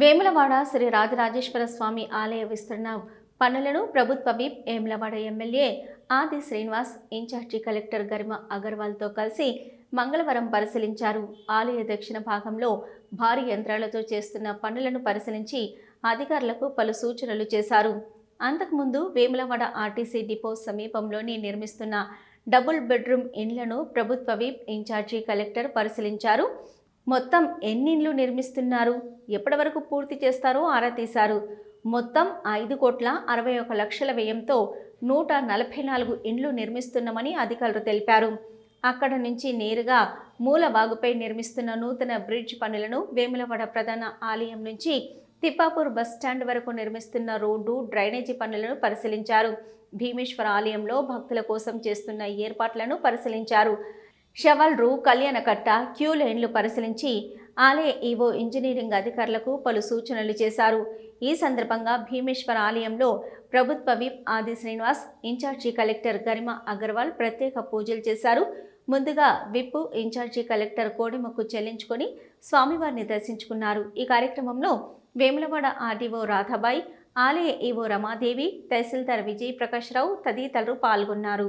వేములవాడ శ్రీ రాజరాజేశ్వర స్వామి ఆలయ విస్తరణ పనులను ప్రభుత్వ విప్ వేములవాడ ఎమ్మెల్యే ఆది శ్రీనివాస్ ఇన్ఛార్జి కలెక్టర్ గరిమ అగర్వాల్తో కలిసి మంగళవారం పరిశీలించారు. ఆలయ దక్షిణ భాగంలో భారీ యంత్రాలతో చేస్తున్న పనులను పరిశీలించి అధికారులకు పలు సూచనలు చేశారు. అంతకుముందు వేములవాడ ఆర్టీసీ డిపో సమీపంలోని నిర్మిస్తున్న డబుల్ బెడ్రూమ్ ఇండ్లను ప్రభుత్వ విప్ ఇన్ఛార్జి కలెక్టర్ పరిశీలించారు. మొత్తం ఎన్నిళ్ళు నిర్మిస్తున్నారు? ఎప్పటి వరకు పూర్తి చేస్తారో ఆరా తీశారు. మొత్తం ఐదు కోట్ల అరవై ఒక లక్షల వ్యయంతో నూట నలభై నాలుగు ఇండ్లు నిర్మిస్తున్నామని అధికారులు తెలిపారు. అక్కడ నుంచి నేరుగా మూలవాగుపై నిర్మిస్తున్న నూతన బ్రిడ్జ్ పనులను వేములవాడ ప్రధాన ఆలయం నుంచి తిప్పాపూర్ బస్ స్టాండ్ వరకు నిర్మిస్తున్న రోడ్డు డ్రైనేజీ పనులను పరిశీలించారు. భీమేశ్వర ఆలయంలో భక్తుల కోసం చేస్తున్న ఏర్పాట్లను పరిశీలించారు. షవల్రు కళ్యాణకట్ట క్యూ లైన్లు పరిశీలించి ఆలయ ఈవో ఇంజనీరింగ్ అధికారులకు పలు సూచనలు చేశారు. ఈ సందర్భంగా భీమేశ్వర ఆలయంలో ప్రభుత్వ విప్ ఆది శ్రీనివాస్ ఇన్ఛార్జి కలెక్టర్ గరిమ అగర్వాల్ ప్రత్యేక పూజలు చేశారు. ముందుగా విప్ ఇన్ఛార్జి కలెక్టర్ కోడిమొక్కు చెల్లించుకొని స్వామివారిని దర్శించుకున్నారు. ఈ కార్యక్రమంలో వేములవాడ ఆర్డీఓ రాధాబాయి ఆలయ ఈవో రమాదేవి తహసీల్దార్ విజయ్ ప్రకాష్ రావు తదితరులు పాల్గొన్నారు.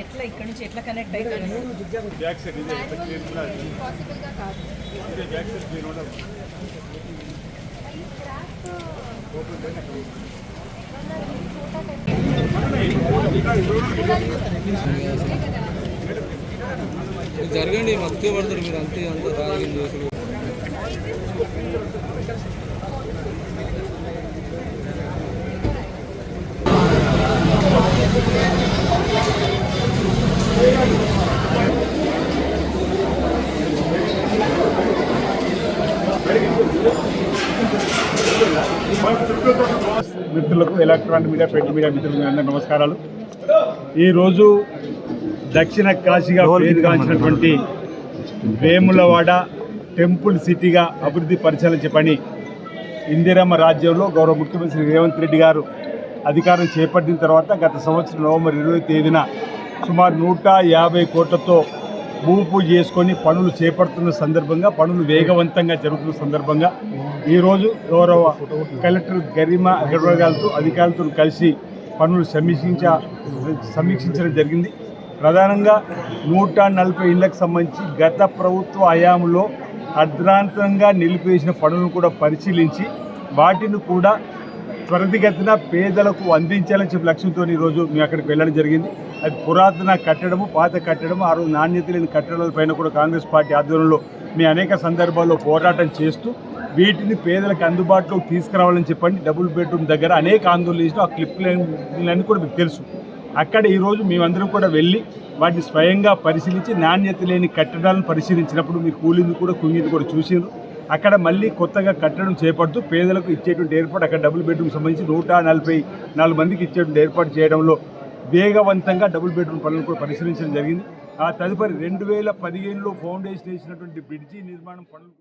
ఎట్లా ఇక్కడ నుంచి ఎట్లా కనెక్ట్ జరగండి మత్తే పడతారు మీరు అంతే అంత తాగింది అసలు మిత్రులకు ఎలక్ట్రానిక్ మీడియా ప్రింట్ మీడియా మిత్రులకు అందరూ నమస్కారాలు. ఈరోజు దక్షిణ కాశీగా పేరుగాంచినటువంటి వేములవాడ టెంపుల్ సిటీగా అభివృద్ధి పరిచాలని పని ఇందిరమ్మ రాజ్యంలో గౌరవ ముఖ్యమంత్రి రేవంత్ రెడ్డి గారు అధికారం చేపట్టిన తర్వాత గత సంవత్సరం నవంబర్ ఇరవై తేదీన సుమారు నూట యాభై కోట్లతో భూమి పూజ చేసుకొని పనులు చేపడుతున్న సందర్భంగా పనులు వేగవంతంగా జరుగుతున్న సందర్భంగా ఈరోజు గౌరవ కలెక్టర్ గరిమ అగర్వాల్ గారితో అధికారులతో కలిసి పనులు సమీక్షించ సమీక్షించడం జరిగింది. ప్రధానంగా నూట నలభై ఇళ్ళకు సంబంధించి గత ప్రభుత్వ హయాంలో అర్ధాంతరంగా నిలిపేసిన పనులను కూడా పరిశీలించి వాటిని కూడా త్వరితగతిన పేదలకు అందించాలని చెప్పి లక్ష్యంతో ఈరోజు మేము అక్కడికి వెళ్ళడం జరిగింది. అది పురాతన కట్టడము పాత కట్టడము ఆ రోజు నాణ్యత లేని కట్టడాల పైన కూడా కాంగ్రెస్ పార్టీ ఆధ్వర్యంలో మేము అనేక సందర్భాల్లో పోరాటం చేస్తూ వీటిని పేదలకు అందుబాటులోకి తీసుకురావాలని చెప్పండి. డబుల్ బెడ్రూమ్ దగ్గర అనేక ఆందోళనలు చేసిన ఆ క్లిప్లన్నీ కూడా మీకు తెలుసు. అక్కడ ఈరోజు మేమందరం కూడా వెళ్ళి వాటిని స్వయంగా పరిశీలించి నాణ్యత లేని కట్టడాలను పరిశీలించినప్పుడు మీ కూలింది కూడా కుంగింది కూడా చూసిండ్రు అక్కడ మళ్ళీ కొత్తగా కట్టడం చేపడుతూ పేదలకు ఇచ్చేటువంటి ఏర్పాటు అక్కడ డబుల్ బెడ్రూమ్ సంబంధించి నూట నలభై నాలుగు మందికి ఇచ్చేటువంటి ఏర్పాటు చేయడంలో వేగవంతంగా డబుల్ బెడ్రూమ్ పనులను కూడా పరిశీలించడం జరిగింది. ఆ తదుపరి రెండు వేల పదిహేనులో ఫౌండేషన్ వేసినటువంటి బ్రిడ్జి నిర్మాణం పనులు